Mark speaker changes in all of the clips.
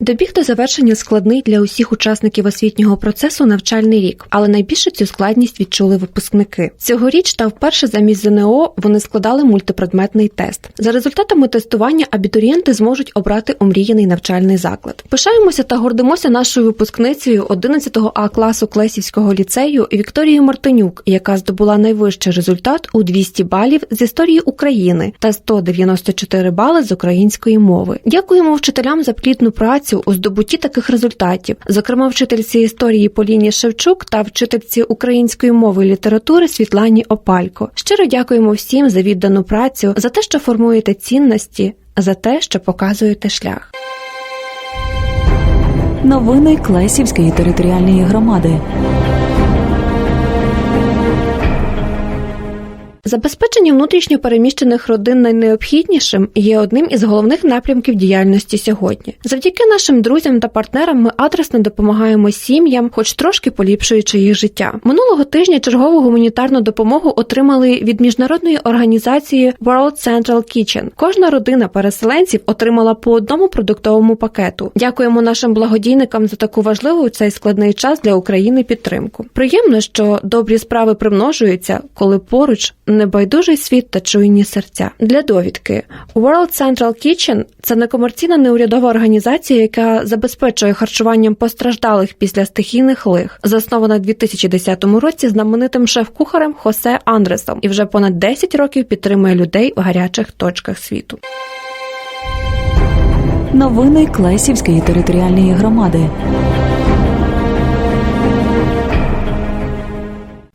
Speaker 1: Добіг до завершення складний для усіх учасників освітнього процесу навчальний рік, але найбільше цю складність відчули випускники. Цьогоріч та вперше замість ЗНО вони складали мультипредметний тест. За результатами тестування абітурієнти зможуть обрати омріяний навчальний заклад. Пишаємося та гордимося нашою випускницею 11 А класу Клесівського ліцею Вікторією Мартинюк, яка здобула найвищий результат у 200 балів з історії України та 194 бали з української мови. Дякуємо вчителям за плідну працю у здобутті таких результатів, зокрема вчительці історії Поліні Шевчук та вчительці української мови і літератури Світлані Опалько. Щиро дякуємо всім за віддану працю, за те, що формуєте цінності, за те, що показуєте шлях.
Speaker 2: Новини Клесівської територіальної громади.
Speaker 1: Забезпечення внутрішньо переміщених родин найнеобхіднішим є одним із головних напрямків діяльності сьогодні. Завдяки нашим друзям та партнерам ми адресно допомагаємо сім'ям, хоч трошки поліпшуючи їх життя. Минулого тижня чергову гуманітарну допомогу отримали від міжнародної організації World Central Kitchen. Кожна родина переселенців отримала по одному продуктовому пакету. Дякуємо нашим благодійникам за таку важливу у цей складний час для України підтримку. Приємно, що добрі справи примножуються, коли поруч небайдужий світ та чуйні серця. Для довідки World Central Kitchen – це некомерційна неурядова організація, яка забезпечує харчуванням постраждалих після стихійних лих, заснована 2010 році знаменитим шеф-кухарем Хосе Андресом, і вже понад 10 років підтримує людей в гарячих точках світу.
Speaker 2: Новини Клесівської територіальної громади.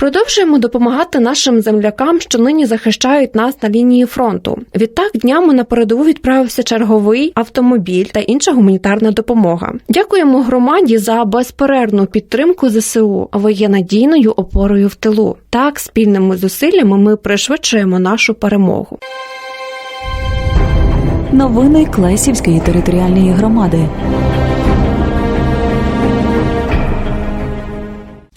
Speaker 1: Продовжуємо допомагати нашим землякам, що нині захищають нас на лінії фронту. Відтак днями на передову відправився черговий автомобіль та інша гуманітарна допомога. Дякуємо громаді за безперервну підтримку ЗСУ. Ви є надійною опорою в тилу. Так, спільними зусиллями ми пришвидшуємо нашу перемогу.
Speaker 2: Новини Клесівської територіальної громади.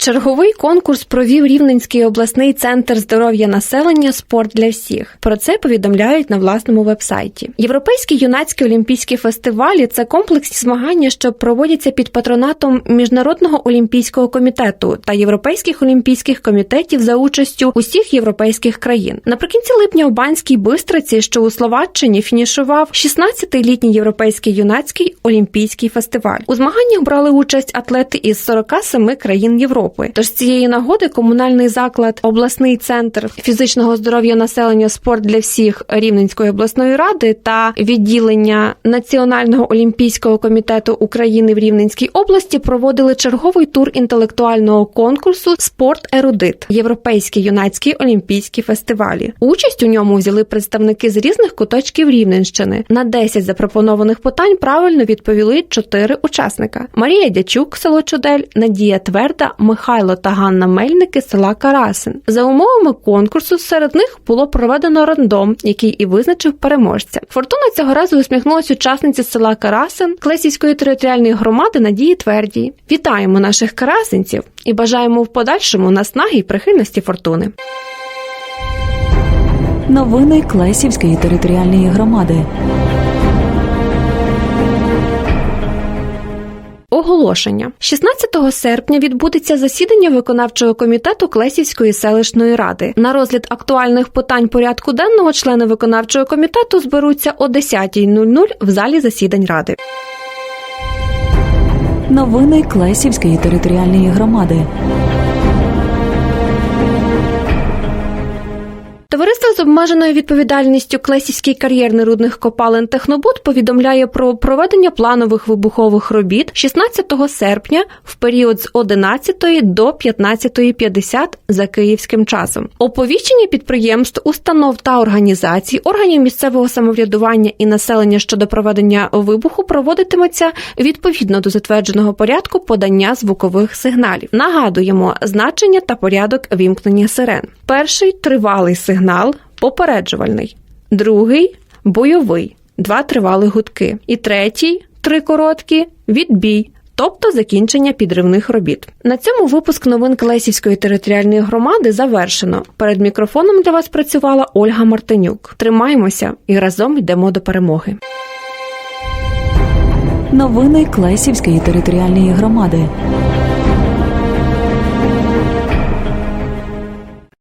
Speaker 1: Черговий конкурс провів Рівненський обласний центр здоров'я населення Спорт для всіх. Про це повідомляють на власному вебсайті. Європейські юнацькі олімпійські фестивалі це комплексні змагання, що проводяться під патронатом Міжнародного олімпійського комітету та європейських олімпійських комітетів за участю усіх європейських країн. Наприкінці липня у Банській Бистриці, що у Словаччині, фінішував 16-й літній європейський юнацький олімпійський фестиваль. У змаганнях брали участь атлети із 47 країн Європи. Тож з цієї нагоди комунальний заклад, обласний центр фізичного здоров'я населення спорт для всіх Рівненської обласної ради та відділення Національного олімпійського комітету України в Рівненській області проводили черговий тур інтелектуального конкурсу Спорт Ерудит Європейські юнацькі олімпійські фестивалі. Участь у ньому взяли представники з різних куточків Рівненщини. На 10 запропонованих питань правильно відповіли 4 учасника: Марія Дячук, село Чудель, Надія Тверда, Михайло та Ганна Мельники села Карасин. За умовами конкурсу серед них було проведено рандом, який і визначив переможця. Фортуна цього разу усміхнулась учасниці села Карасин Клесівської територіальної громади Надії Твердій. Вітаємо наших карасинців і бажаємо в подальшому наснаги й прихильності фортуни.
Speaker 2: Новини Клесівської територіальної громади.
Speaker 1: Оголошення 16 серпня відбудеться засідання виконавчого комітету Клесівської селищної ради. На розгляд актуальних питань порядку денного члени виконавчого комітету зберуться о 10.00 в залі засідань ради.
Speaker 2: Новини Клесівської територіальної громади.
Speaker 1: Товариство з обмеженою відповідальністю Клесівський кар'єрний рудних копалин Технобуд повідомляє про проведення планових вибухових робіт 16 серпня в період з 11 до 15.50 за київським часом. Оповіщення підприємств, установ та організацій, органів місцевого самоврядування і населення щодо проведення вибуху проводитиметься відповідно до затвердженого порядку подання звукових сигналів. Нагадуємо значення та порядок вімкнення сирен. Перший тривалий сигнал попереджувальний, другий бойовий, два тривали гудки. І третій три короткі відбій. тобто закінчення підривних робіт. На цьому випуск новин Клесівської територіальної громади завершено. Перед мікрофоном для вас працювала Ольга Мартинюк. Тримаємося і разом йдемо до перемоги.
Speaker 2: Новини Клесівської територіальної громади.